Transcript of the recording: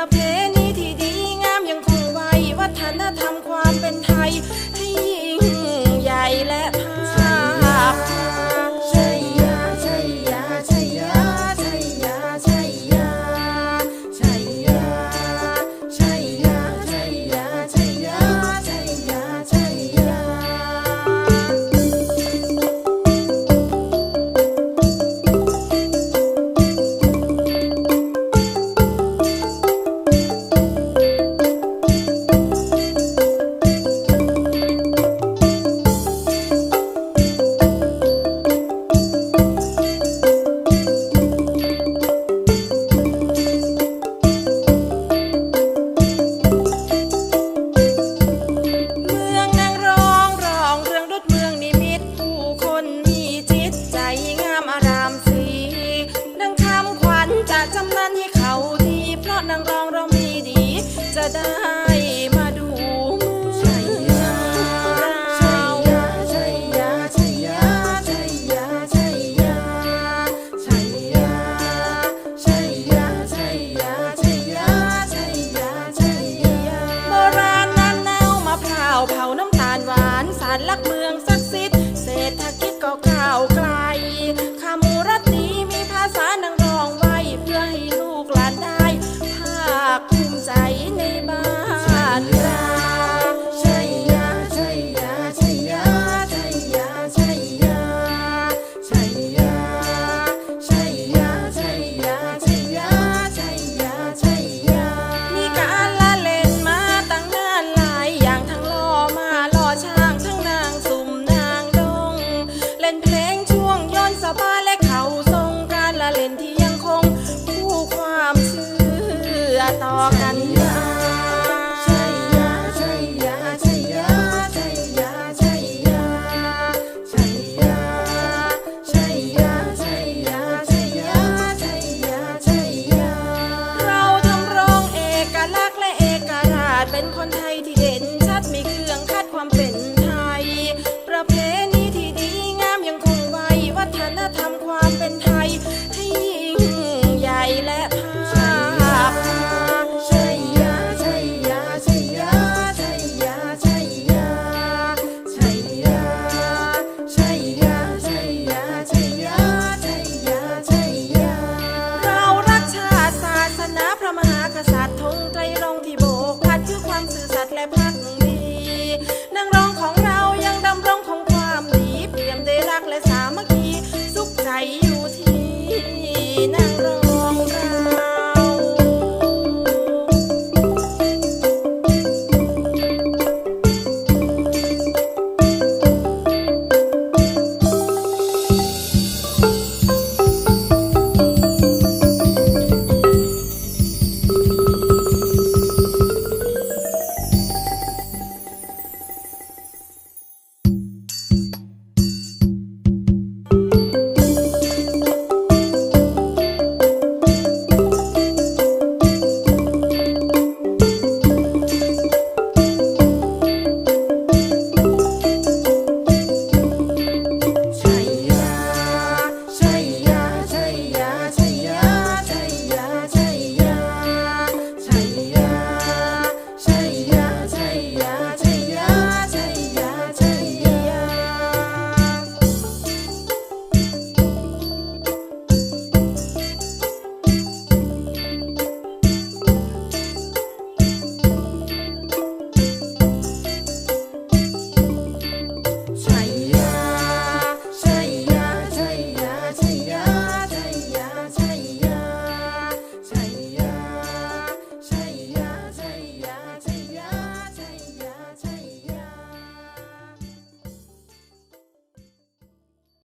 para ver. นางรอง ต่อกัน สัตและพักดีนางร้องของเรายังดำรงของความดีเปี่ยมด้รักและสามัคคีสุขใจ